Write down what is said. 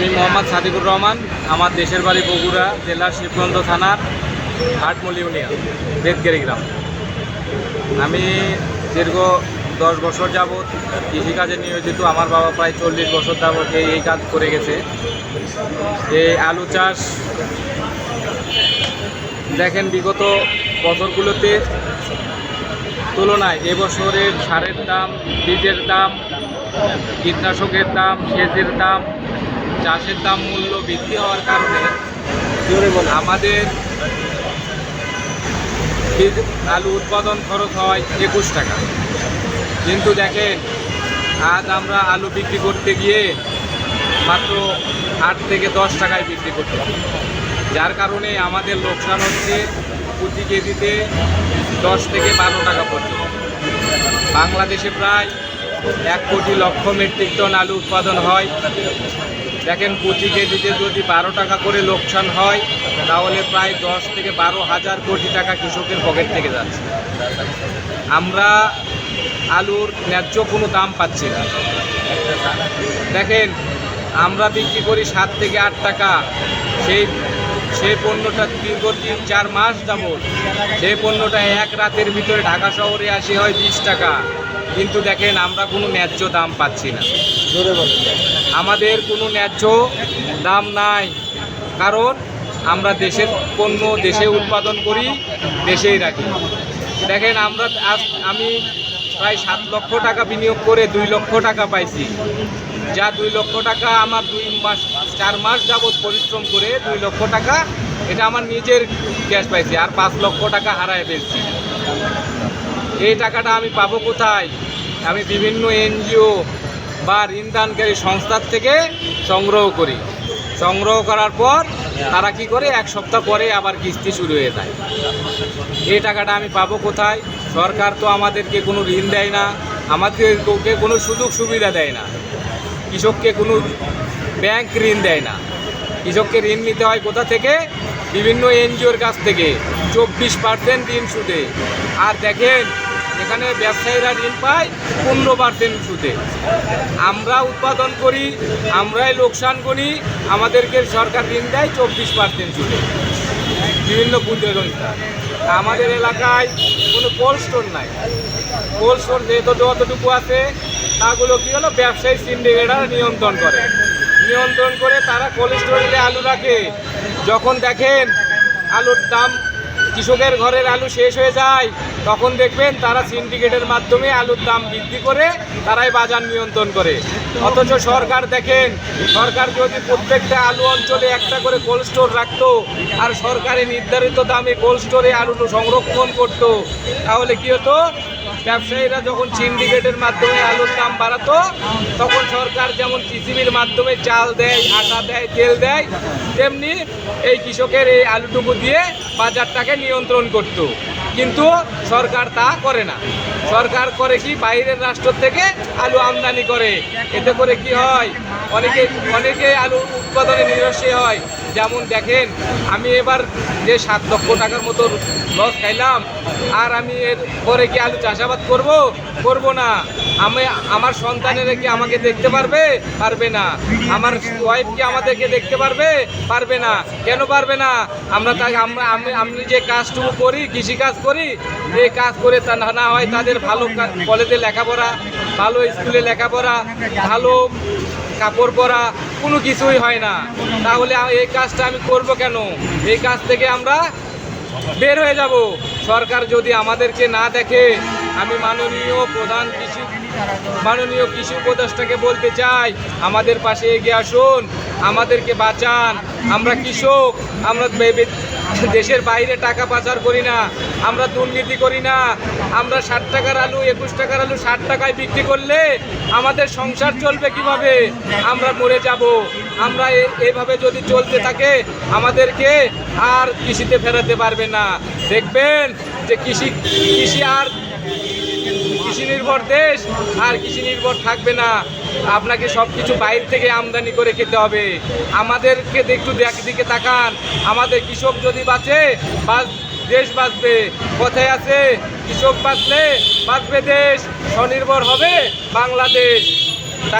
আমি মোহাম্মদ সাদিকুর রহমান, আমার দেশের বাড়ি বগুড়া জেলার শিবগঞ্জ থানার হাটমলি ইউনিয়ন বেদগেরি গ্রাম। আমি দীর্ঘ দশ বছর যাবৎ কৃষিকাজে নিয়োজিত, আমার বাবা প্রায় চল্লিশ বছর যাবৎ এই কাজ করে গেছে। এই আলু চাষ, দেখেন বিগত বছরগুলোতে তুলনায় এবছরের সারের দাম, বীজের দাম, কীটনাশকের দাম, সেচের দাম চাষের দাম মূল্য বৃদ্ধি হওয়ার কারণে আমাদের আলু উৎপাদন খরচ হয় একুশ টাকা। কিন্তু দেখেন আজ আমরা আলু বিক্রি করতে গিয়ে মাত্র আট থেকে দশ টাকায় বিক্রি করতে পারি। যার কারণে আমাদের লোকসান হচ্ছে প্রতি কেজিতে দশ থেকে বারো টাকা পর্যন্ত। বাংলাদেশে প্রায় এক কোটি লক্ষ মেট্রিক টন আলু উৎপাদন হয়। দেখেন প্রতি কেজিতে যদি বারো টাকা করে লোকসান হয়, তাহলে প্রায় দশ থেকে বারো হাজার কোটি টাকা কৃষকের পকেট থেকে যাচ্ছে। আমরা আলুর ন্যায্য কোনো দাম পাচ্ছি না। দেখেন, আমরা বিক্রি করি সাত থেকে আট টাকা। সেই সেই পণ্যটা দীর্ঘ তিন, চার মাস যাবত সেই পণ্যটা এক রাতের ভিতরে ঢাকা শহরে আসে হয় বিশ টাকা। কিন্তু দেখেন, আমরা কোনো ন্যায্য দাম পাচ্ছি না। আমাদের কোনো ন্যায্য দাম নাই। কারণ আমরা দেশের পণ্য দেশে উৎপাদন করি, দেশেই রাখি। দেখেন, আমরা আজ আমি প্রায় সাত লক্ষ টাকা বিনিয়োগ করে দুই লক্ষ টাকা পাইছি। যা দুই লক্ষ টাকা আমার দুই মাস, চার মাস যাবৎ পরিশ্রম করে দুই লক্ষ টাকা, এটা আমার নিজের ক্যাশ পাইছি। আর পাঁচ লক্ষ টাকা হারায় ফেলছি। এই টাকাটা আমি পাবো কোথায়? আমি বিভিন্ন এনজিও বা ঋণদানকারী সংস্থার থেকে সংগ্রহ করি। সংগ্রহ করার পর তারা কি করে? এক সপ্তাহ পরে আবার কিস্তি শুরু হয়ে যায়। এই টাকাটা আমি পাবো কোথায়? সরকার তো আমাদেরকে কোনো ঋণ দেয় না, আমাদেরকে কোনো সুযোগ সুবিধা দেয় না। কৃষককে কোনো ব্যাংক ঋণ দেয় না। কৃষককে ঋণ নিতে হয় কোথা থেকে? বিভিন্ন এনজিওর কাছ থেকে। চব্বিশ পার্সেন্ট ঋণ সুদে। আর দেখেন এখানে ব্যবসায়ীরা ঋণ পায় পনেরো পার্সেন্ট সুদে। আমরা উৎপাদন করি, আমরাই লোকসান করি, আমাদেরকে সরকার ঋণ দেয় চব্বিশ পার্সেন্ট সুদে। বিভিন্ন পুঁজি সংস্থা আমাদের এলাকায় কোনো কোল্ড স্টোর নাই। কোল্ড স্টোর যেহেতু যতটুকু আছে, তাগুলো কী হলো? ব্যবসায়ী সিন্ডিকেটরা নিয়ন্ত্রণ করে। নিয়ন্ত্রণ করে তারা কোল্ড স্টোরে আলু রাখে। যখন দেখেন আলুর দাম কৃষকের ঘরের আলু শেষ হয়ে যায় তখন দেখবেন তারা সিন্ডিকেটের মাধ্যমে আলুর দাম বৃদ্ধি করে তারাই বাজার নিয়ন্ত্রণ করে। অথচ সরকার দেখেন, সরকার যদি প্রত্যেকটা আলু অঞ্চলে একটা করে কোল্ড স্টোর রাখতো আর সরকারি নির্ধারিত দামে কোল্ড স্টোরে আলু সংরক্ষণ করতো, তাহলে কি হতো? ব্যবসায়ীরা যখন সিন্ডিকেটের মাধ্যমে আলুর দাম বাড়াতো, তখন সরকার যেমন কৃষিবির মাধ্যমে চাল দেয়, আটা দেয়, তেল দেয়, তেমনি এই কৃষকের এই আলুটুকু দিয়ে বাজারটাকে নিয়ন্ত্রণ করত। কিন্তু সরকার তা করে না। সরকার করে কি বাইরের রাষ্ট্র থেকে আলু আমদানি করে। এতে করে কি হয়? অনেকে অনেকে আলু উৎপাদনে নিরস্বী হয়। যেমন দেখেন, আমি এবার যে সাত লক্ষ টাকার মতো লস খাইলাম, আর আমি এর পরে কি আলু চাষাবাদ করব? করব না। আমি, আমার সন্তানেরা কি আমাকে দেখতে পারবে? পারবে না। আমার ওয়াইফ কি আমাদেরকে দেখতে পারবে? পারবে না। কেন পারবে না? আমরা তাকে আমি আমি যে কাজটুকু করি, কৃষিকাজ করি এই কাজ করে তা না- না হয় তাদের ভালো কলেজে লেখাপড়া, ভালো স্কুলে লেখাপড়া, ভালো কাপড় পরা কোনো কিছুই হয় না। তাহলে এই কাজটা আমি করব কেন? এই কাজ থেকে আমরা বের হয়ে যাব। সরকার যদি আমাদেরকে না দেখে, আমি মাননীয় প্রধান কৃষি, মাননীয় কৃষি উপদেষ্টাকে বলতে চাই, আমাদের পাশে এগিয়ে আসুন, আমাদেরকে বাঁচান। আমরা কৃষক, আমরা দেশের বাইরে টাকা পাচার করি না, আমরা দুর্নীতি করি না। আমরা ষাট টাকার আলু, একুশ টাকার আলু ষাট টাকায় বিক্রি করলে আমাদের সংসার চলবে কীভাবে? আমরা মরে যাব। আমরা এ- এইভাবে যদি চলতে থাকে, আমাদেরকে আর কৃষিতে ফেরাতে পারবে না। দেখবেন যে কৃষি কৃষি আর কৃষি নির্ভর দেশ, আর কৃষি নির্ভর থাকবে না। আপনাকে সব কিছু বাইরে থেকে আমদানি করে খেতে হবে। আমাদেরকে একটু দিকে তাকান। আমাদের কৃষক যদি বাঁচে বাস দেশ বাঁচবে। কোথায় আছে, কৃষক বাঁচলে বাঁচবে দেশ। স্বনির্ভর হবে বাংলাদেশ।